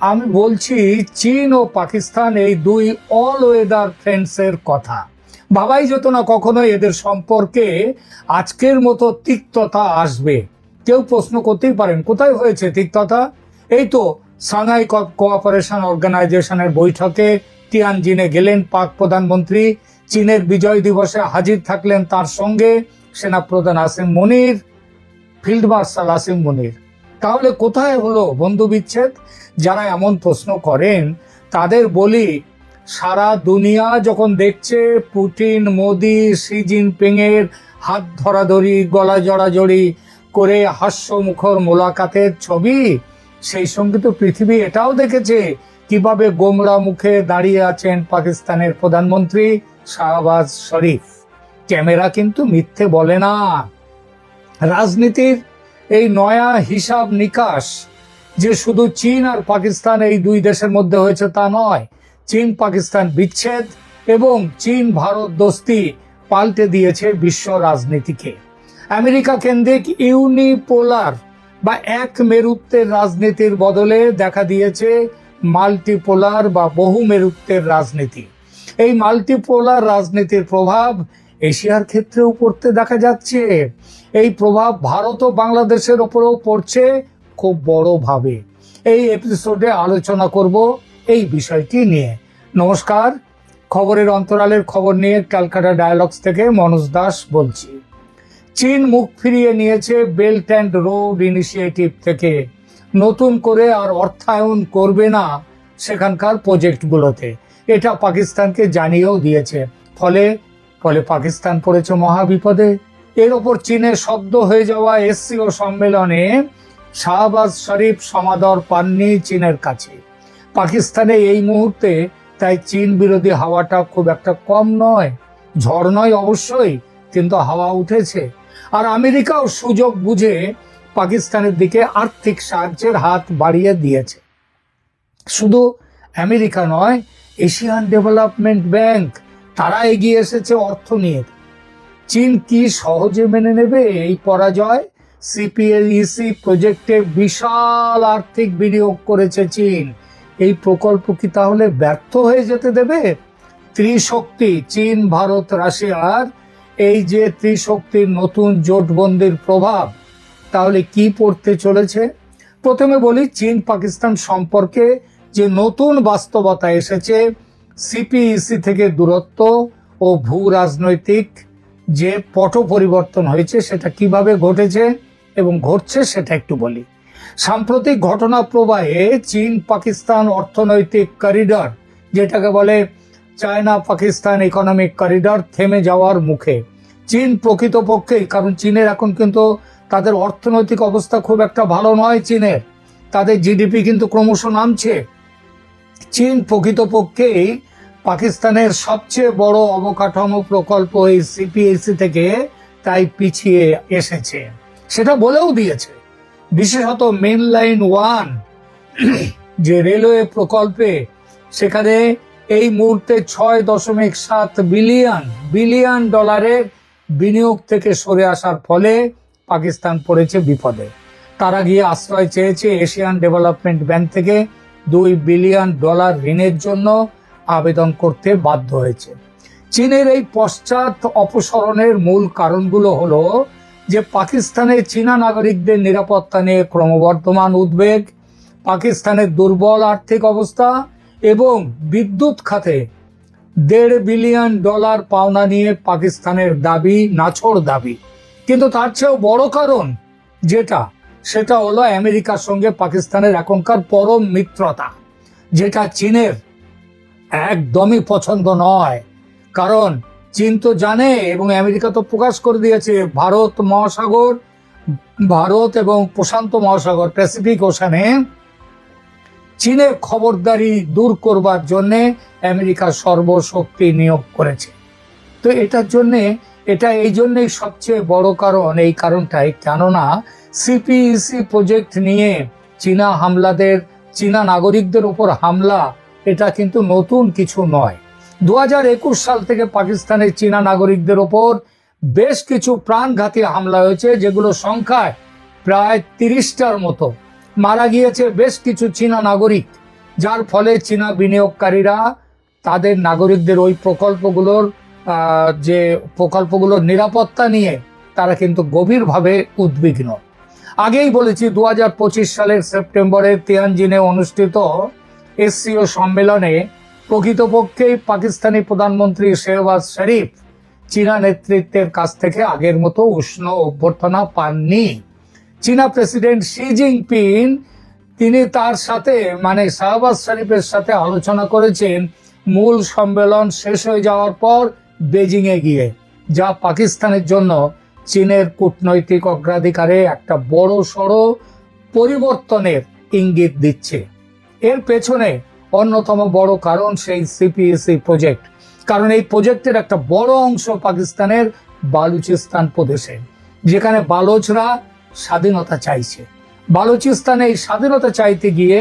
আমি বলছি, চীন ও পাকিস্তান এই দুই অল ওয়েদার ফ্রেন্ডসের কথা। ভাবাই যেত না কখনো এদের সম্পর্কে আজকের মতো তিক্ততা আসবে। কেউ প্রশ্ন করতেই পারেন, কোথায় হয়েছে তিক্ততা? এই তো, সাংহাই কোঅপারেশন অর্গানাইজেশনের বৈঠকে তিয়ানজিনে গেলেন পাক প্রধানমন্ত্রী। চীনের বিজয় দিবসে হাজির থাকলেন তার সঙ্গে সেনাপ্রধান আসিম মনির ফিল্ড মার্শাল আসিম মনির। তাহলে কোথায় হলো বন্ধু বিচ্ছেদ? যারা এমন প্রশ্ন করেন, তাদের বলি, সারা দুনিয়া যখন দেখছে পুটিন মোদি, শি জিনপিং এর হাত ধরাধরি, গলা জড়াজড়ি করে হাস্যমুখর মোলাকাতের ছবি, সেই সঙ্গে তো পৃথিবী এটাও দেখেছে, কীভাবে গোমরা মুখে দাঁড়িয়ে আছেন পাকিস্তানের প্রধানমন্ত্রী শাহবাজ শরীফ। ক্যামেরা কিন্তু মিথ্যে বলে না। রাজনীতির এই নয়া হিসাব নিকাশ যে শুধু চীন আর পাকিস্তান এই দুই দেশের মধ্যে হয়েছে তা নয়, চীন, পাকিস্তান বিচ্ছেদ এবং চীন, ভারত দোস্তি পাল্টে দিয়েছে বিশ্ব রাজনীতিকে। আমেরিকা কেন্দ্রিক ইউনিপোলার বা এক মেরুত্বের রাজনীতির বদলে দেখা দিয়েছে মাল্টিপোলার বা বহু মেরুত্বের রাজনীতি। এই মাল্টিপোলার রাজনীতির প্রভাব এশিয়ার ক্ষেত্রেও পড়তে দেখা যাচ্ছে। এই প্রভাব ভারত ও বাংলাদেশের ওপরেও পড়ছে খুব বড়ভাবে। এই এপিসোডে আলোচনা করব এই বিষয়টি নিয়ে। নমস্কার, খবরের অন্তরালের খবর নিয়ে ক্যালকাটা ডায়ালগস থেকে মনোজ দাস বলছি। চীন মুখ ফিরিয়ে নিয়েছে বেল্ট অ্যান্ড রোড ইনিশিয়েটিভ থেকে। নতুন করে আর অর্থায়ন করবে না সেখানকার প্রজেক্টগুলোতে। এটা পাকিস্তানকে জানিয়েও দিয়েছে। ফলে ফলে পাকিস্তান পড়েছে মহাবিপদে। এর ওপর চীনে শব্দ হয়ে যাওয়া এসসিও সম্মেলনে শাহবাজ শরীফ সমাদর পাননি চীনের কাছে। পাকিস্তানে এই মুহূর্তে তাই চীন বিরোধী হাওয়াটা খুব একটা কম নয়, ঝড় নয় অবশ্যই, কিন্তু হাওয়া উঠেছে। আর আমেরিকাও সুযোগ বুঝে পাকিস্তানের দিকে আর্থিক সাহায্যের হাত বাড়িয়ে দিয়েছে। শুধু আমেরিকা নয়, এশিয়ান ডেভেলপমেন্ট ব্যাংক, তারা এগিয়ে এসেছে অর্থ নিয়ে। চীন কি সহজে মেনে নেবে এই পরাজয়? সিপিএলইসি প্রজেক্টে বিশাল আর্থিক বিনিয়োগ করেছে চীন। এই প্রকল্প কি তাহলে ব্যর্থ হয়ে যেতে দেবে? ত্রিশক্তি, চীন, ভারত রাশিয়ার এই যে ত্রিশক্তির নতুন জোটবন্দির প্রভাব, তাহলে কি পড়তে চলেছে? প্রথমে বলি, চীন পাকিস্তান সম্পর্কে যে নতুন বাস্তবতা এসেছে সিপিইসি থেকে দূরত্ব ও ভূ রাজনৈতিক যে পট পরিবর্তন হয়েছে সেটা কীভাবে ঘটেছে এবং ঘটছে সেটা একটু বলি। সাম্প্রতিক ঘটনা প্রবাহে চীন, পাকিস্তান অর্থনৈতিক করিডর যেটাকে বলে চায়না পাকিস্তান ইকোনমিক করিডর থেমে যাওয়ার মুখে। চীন প্রকৃতপক্ষেই, কারণ চীনের এখন কিন্তু তাদের অর্থনৈতিক অবস্থা খুব একটা ভালো নয় চীনের। তাদের জিডিপি কিন্তু ক্রমশ নামছে। চীন প্রকৃতপক্ষেই পাকিস্তানের সবচেয়ে বড় অবকাঠামো প্রকল্প এই সিপিএসি থেকে তাই পিছিয়ে এসেছে। সেটা বলেও দিয়েছে। বিশেষত মেন লাইন ওয়ান যে রেলওয়ে প্রকল্পে সেখানে এই মুহূর্তে ছয় দশমিক সাত বিলিয়ন বিলিয়ন ডলারের বিনিয়োগ থেকে সরে আসার ফলে পাকিস্তান পড়েছে বিপদে। তারা গিয়ে আশ্রয় চেয়েছে এশিয়ান ডেভেলপমেন্ট ব্যাংক থেকে দুই বিলিয়ন ডলার ঋণের জন্য। আবেদন করতে বাধ্য হয়েছে। চীনের এই পশ্চাৎ অপসরণের মূল কারণগুলো হলো যে পাকিস্তানে চীনা নাগরিকদের নিরাপত্তা নিয়ে ক্রমবর্ধমান উদ্বেগ, পাকিস্তানের দুর্বল আর্থিক অবস্থা এবং বিদ্যুৎ খাতে দেড় বিলিয়ন ডলার পাওনা নিয়ে পাকিস্তানের দাবি, নাছড় দাবি। কিন্তু তার চেয়েও বড় কারণ যেটা, সেটা হলো আমেরিকার সঙ্গে পাকিস্তানের এখনকার পরম মিত্রতা, যেটা চীনের একদমই পছন্দ নয়। কারণ চীন তো জানে এবং আমেরিকা তো প্রকাশ করে দিয়েছে, ভারত মহাসাগর, ভারত এবং প্রশান্ত মহাসাগর, প্যাসিফিক ওশানে। চীনের খবরদারি দূর করবার জন্যে আমেরিকা সর্বশক্তি নিয়োগ করেছে। তো এটার জন্যে, এটা এই জন্যই সবচেয়ে বড় কারণ, এই কারণটাই কেননা, সিপিইসি প্রজেক্ট নিয়ে চীনা হামলাদের, চীনা নাগরিকদের উপর হামলা এটা কিন্তু নতুন কিছু নয়। দু সাল থেকে পাকিস্তানের চীনা নাগরিকদের ওপর বেশ কিছু প্রাণঘাতী হামলা হয়েছে, যেগুলো সংখ্যায় প্রায় তিরিশটার মতো। মারা গিয়েছে বেশ কিছু চীনা নাগরিক, যার ফলে চীনা বিনিয়োগকারীরা তাদের নাগরিকদের ওই প্রকল্পগুলোর যে প্রকল্পগুলোর নিরাপত্তা নিয়ে তারা কিন্তু গভীরভাবে উদ্বিগ্ন। আগেই বলেছি দু হাজার পঁচিশ সালের সেপ্টেম্বরে তিয়ানজিনে অনুষ্ঠিত এসসিও সম্মেলনে প্রকৃতপক্ষেই পাকিস্তানি প্রধানমন্ত্রী শেহবাজ শরীফ চীনা নেতৃত্বের কাছ থেকে আগের মতো উষ্ণ অভ্যর্থনা পাননি। চীনা প্রেসিডেন্ট শি জিনপিং, তিনি তার সাথে মানে শাহবাজ শরীফের সাথে আলোচনা করেছেন। মূল সম্মেলন শেষ হয়ে যাওয়ার পর বেজিং এ গিয়ে, যা পাকিস্তানের জন্য চীনের কূটনৈতিক অগ্রাধিকারে একটা বড় সড় পরিবর্তনের ইঙ্গিত দিচ্ছে। এর পেছনে অন্যতম বড় কারণ সেই সিপিএসি প্রজেক্ট কারণ এই প্রজেক্টের একটা বড় অংশ পাকিস্তানের বালুচিস্তান প্রদেশে, যেখানে বালোচরা স্বাধীনতা চাইছে। বালুচিস্তানে এই স্বাধীনতা চাইতে গিয়ে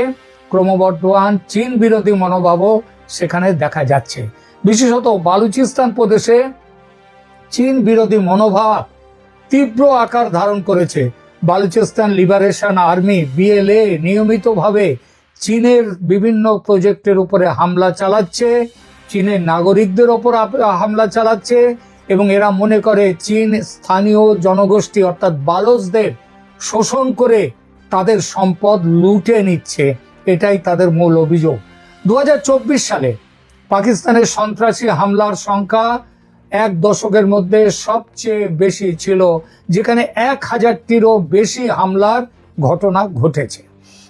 ক্রমবর্ধমান চীন বিরোধী মনোভাবও সেখানে দেখা যাচ্ছে। বিশেষত বালুচিস্তান প্রদেশে চীন বিরোধী মনোভাব তীব্র আকার ধারণ করেছে। বালুচিস্তান লিবারেশন আর্মি বিএলএ নিয়মিতভাবে চীনের বিভিন্ন প্রজেক্টের উপরে হামলা চালাচ্ছে, চীনের নাগরিকদের ওপর হামলা চালাচ্ছে, এবং এরা মনে করে চীন স্থানীয় জনগোষ্ঠী অর্থাৎ বালসদের শোষণ করে তাদের সম্পদ লুটে নিচ্ছে। এটাই তাদের মূল অভিযোগ। দু হাজার চব্বিশ সালে পাকিস্তানের সন্ত্রাসী হামলার সংখ্যা এক দশকের মধ্যে সবচেয়ে বেশি ছিল, যেখানে এক হাজারটিরও বেশি হামলার ঘটনা ঘটেছে।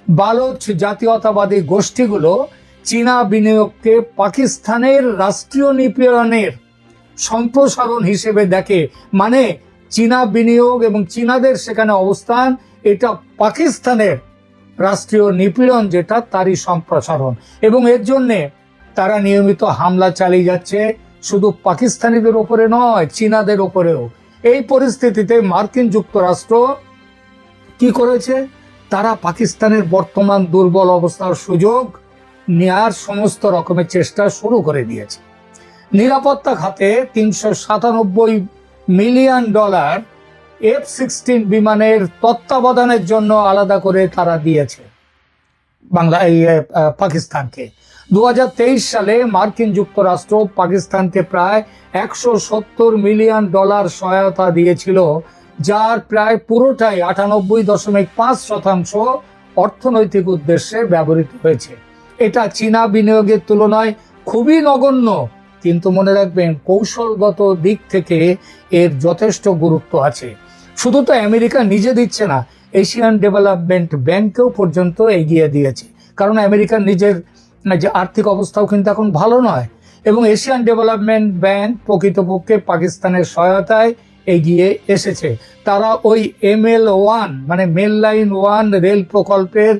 বালোচ জাতীয়তাবাদী গোষ্ঠীগুলো চীনা বিনিয়োগকে পাকিস্তানের রাষ্ট্রীয় নিপীড়নের সম্প্রসারণ হিসেবে দেখে। মানে চীনা বিনিয়োগ এবং চীনাদের সেখানে অবস্থান, এটা পাকিস্তানের রাষ্ট্রীয় নিপীড়ন যেটা, তারই সম্প্রসারণ। এবং এর জন্যে তারা নিয়মিত হামলা চালিয়ে যাচ্ছে, শুধু পাকিস্তানিদের ওপরে নয়, চীনাদের ওপরেও। এই পরিস্থিতিতে মার্কিন যুক্তরাষ্ট্র কি করেছে? তারা পাকিস্তানের বর্তমান দুর্বল অবস্থার সুযোগ নেয়ার সমস্ত রকমের চেষ্টা শুরু করে দিয়েছে। নিরাপত্তা খাতে তিনশো সাতানব্বই মিলিয়ন ডলার এফ সিক্সটিন বিমানের তত্ত্বাবধানের জন্য আলাদা করে তারা দিয়েছে বাংলা এই পাকিস্তানকে। দু হাজার তেইশ সালে মার্কিন যুক্তরাষ্ট্র পাকিস্তানকে প্রায় একশো সত্তর মিলিয়ন ডলার সহায়তা দিয়েছিল যার প্রায় পুরোটাই আটানব্বই দশমিক পাঁচ শতাংশ অর্থনৈতিক উদ্দেশ্যে ব্যবহৃত হয়েছে। এটা চীনা বিনিয়োগের তুলনায় খুবই নগণ্য, কিন্তু মনে রাখবেন কৌশলগত দিক থেকে এর যথেষ্ট গুরুত্ব আছে। শুধু তো আমেরিকা নিজে দিচ্ছে না, এশিয়ান ডেভেলপমেন্ট ব্যাংকেও পর্যন্ত এগিয়ে দিয়েছে। কারণ আমেরিকার নিজের যে আর্থিক অবস্থাও কিন্তু এখন ভালো নয়। এবং এশিয়ান ডেভেলপমেন্ট ব্যাংক প্রকৃতপক্ষে পাকিস্তানের সহায়তায় এগিয়ে এসেছে। তারা ওই এম এল ওয়ান মানে মেল লাইন ওয়ান রেল প্রকল্পের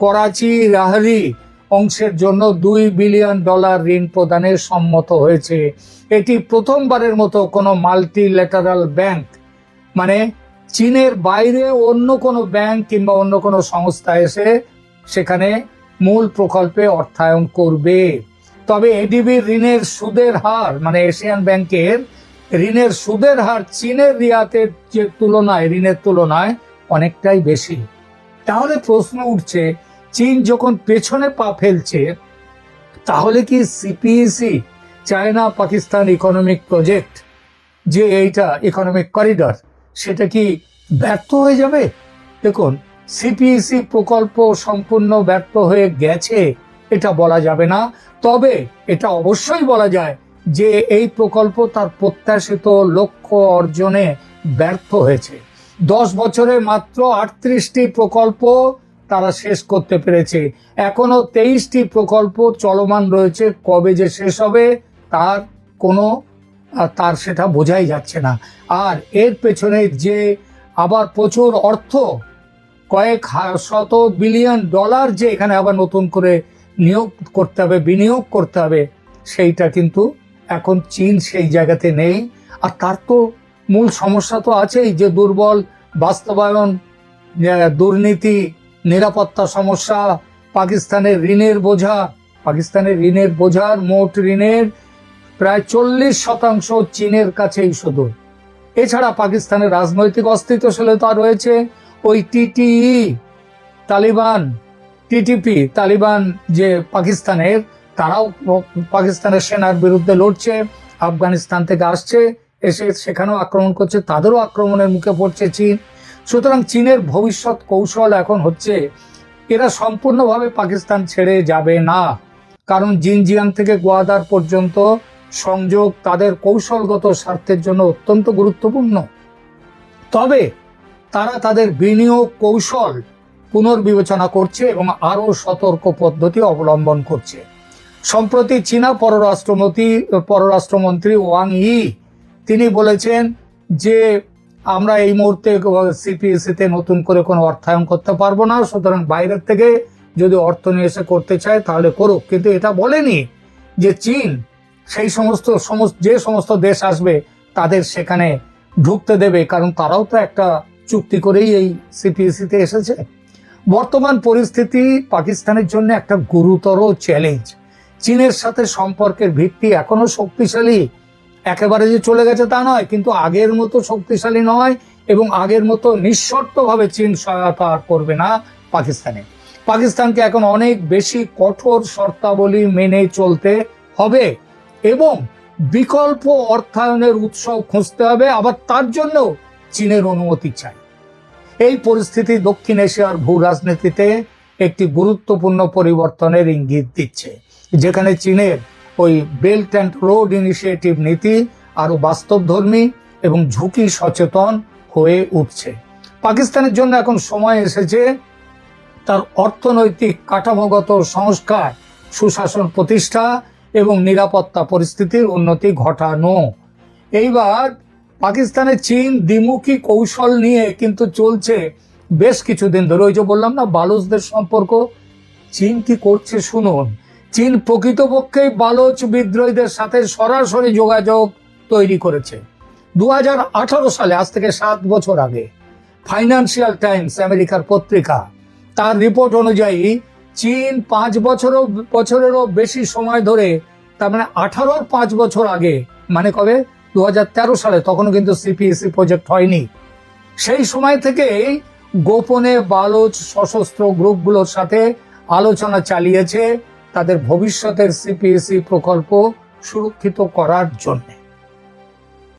করাচি রাহরি অংশের জন্য দুই বিলিয়ন ডলার ঋণ প্রদানের সম্মত হয়েছে। এটি প্রথমবারের মতো কোনো মাল্টিল্যাটারাল ব্যাংক মানে চীনের বাইরে অন্য কোনো ব্যাংক কিংবা অন্য কোনো সংস্থা এসে সেখানে মূল প্রকল্পে অর্থায়ন করবে। তবে এডিবির ঋণের সুদের হার মানে এশিয়ান ব্যাংকের ঋণের সুদের হার চীনের রিয়াতের যে তুলনায়, ঋণের তুলনায় অনেকটাই বেশি। তাহলে প্রশ্ন উঠছে, চীন যখন পেছনে পা ফেলছে, তাহলে কি CPEC China Pakistan economic project যে এইটা ইকোনমিক করিডর সেটা কি ব্যর্থ হয়ে যাবে? দেখুন সিপিইসি প্রকল্প সম্পূর্ণ ব্যর্থ হয়ে গেছে, এটা বলা যাবে না। তবে এটা অবশ্যই বলা যায় যে এই প্রকল্প তার প্রত্যাশিত লক্ষ্য অর্জনে ব্যর্থ হয়েছে। দশ বছরে মাত্র আটত্রিশটি প্রকল্প তারা শেষ করতে পেরেছে। এখনও তেইশটি প্রকল্প চলমান রয়েছে। কবে যে শেষ হবে, তার কোনো, তার সেটা বোঝাই যাচ্ছে না। আর এর পেছনে যে আবার প্রচুর অর্থ, কয়েক শত বিলিয়ন ডলার যে এখানে আবার নতুন করে নিয়োগ করতে হবে, বিনিয়োগ করতে হবে, সেইটা কিন্তু এখন চীন সেই জায়গাতে নেই। আর তার তো মূল সমস্যা তো আছেই যে দুর্বল বাস্তবায়ন দুর্নীতি, নিরাপত্তা সমস্যা, পাকিস্তানের ঋণের বোঝা, পাকিস্তানের ঋণের বোঝার মোট ঋণের প্রায় চল্লিশ শতাংশ চীনের কাছেই শুধু। এছাড়া পাকিস্তানের রাজনৈতিক অস্তিত্বশীলতা রয়েছে। ওই টিটিই, তালিবান, টিটিপি, তালিবান যে পাকিস্তানের তারাও পাকিস্তানের সেনার বিরুদ্ধে লড়ছে, আফগানিস্তান থেকে আসছে, এসে সেখানেও আক্রমণ করছে, তাদেরও আক্রমণের মুখে পড়ছে চীন। সুতরাং চীনের ভবিষ্যৎ কৌশল এখন হচ্ছে, এরা সম্পূর্ণভাবে পাকিস্তান ছেড়ে যাবে না। কারণ জিনজিয়াং থেকে গোয়াদার পর্যন্ত সংযোগ তাদের কৌশলগত স্বার্থের জন্য অত্যন্ত গুরুত্বপূর্ণ। তবে তারা তাদের বিনিয়োগ কৌশল পুনর্বিবেচনা করছে এবং আরও সতর্ক পদ্ধতি অবলম্বন করছে। সম্প্রতি চীনা পররাষ্ট্রমন্ত্রী পররাষ্ট্রমন্ত্রী ওয়াং ই, তিনি বলেছেন যে আমরা এই মুহূর্তে সিপিএসিতে নতুন করে কোনো অর্থায়ন করতে পারব না, সুতরাং বাইরের থেকে যদি অর্থ নিয়ে এসে করতে চায় তাহলে করুক। কিন্তু এটা বলেনি যে চীন সেই সমস্ত সমস্ত, যে সমস্ত দেশ আসবে তাদের সেখানে ঢুকতে দেবে, কারণ তারাও তো একটা চুক্তি করেই এই সিপিএসিতে এসেছে। বর্তমান পরিস্থিতি পাকিস্তানের জন্য একটা গুরুতর চ্যালেঞ্জ। চীনের সাথে সম্পর্কের ভিত্তি এখনও শক্তিশালী, একেবারে যে চলে গেছে তা নয়, কিন্তু আগের মতো শক্তিশালী নয় এবং আগের মতো নিঃশর্তভাবে চীন সহায়তা করবে না পাকিস্তানে। পাকিস্তানকে এখন অনেক বেশি কঠোর শর্তাবলী মেনে চলতে হবে এবং বিকল্প অর্থায়নের উৎস খুঁজতে হবে, আবার তার জন্য চীনের অনুমতি চাই। এই পরিস্থিতি দক্ষিণ এশিয়ার ভূ রাজনীতিতে একটি গুরুত্বপূর্ণ পরিবর্তনের ইঙ্গিত দিচ্ছে। যেখানে চীনের ওই বেল্ট অ্যান্ড রোড ইনিশিয়েটিভ নীতি আরও বাস্তবধর্মী এবং ঝুঁকি সচেতন হয়ে উঠছে। পাকিস্তানের জন্য এখন সময় এসেছে তার অর্থনৈতিক কাঠামোগত সংস্কার, সুশাসন প্রতিষ্ঠা এবং নিরাপত্তা পরিস্থিতির উন্নতি ঘটানো। এইবার পাকিস্তানে চীন দ্বিমুখী কৌশল নিয়ে কিন্তু চলছে বেশ কিছুদিন ধরে। ওই যে বললাম না, বালুচদের সম্পর্ক, চীন কি করছে শুনুন। চীন প্রকৃতপক্ষেই বালোচ বিদ্রোহীদের সাথে সরাসরি যোগাযোগ তৈরি করেছে। দু হাজার আঠারো সালে, আজ থেকে সাত বছর আগে ফাইন্যান্সিয়াল টাইমস আমেরিকার পত্রিকা, তার রিপোর্ট অনুযায়ী চীন পাঁচ বছরও, বছরেরও বেশি সময় ধরে, তার মানে আঠারোর পাঁচ বছর আগে মানে কবে? দু হাজার তেরো সালে, তখনও কিন্তু সিপিএসসি প্রজেক্ট হয়নি। সেই সময় থেকেই গোপনে বালোচ সশস্ত্র গ্রুপগুলোর সাথে আলোচনা চালিয়েছে তাদের ভবিষ্যতের সিপিএসি প্রকল্প সুরক্ষিত করার জন্যে।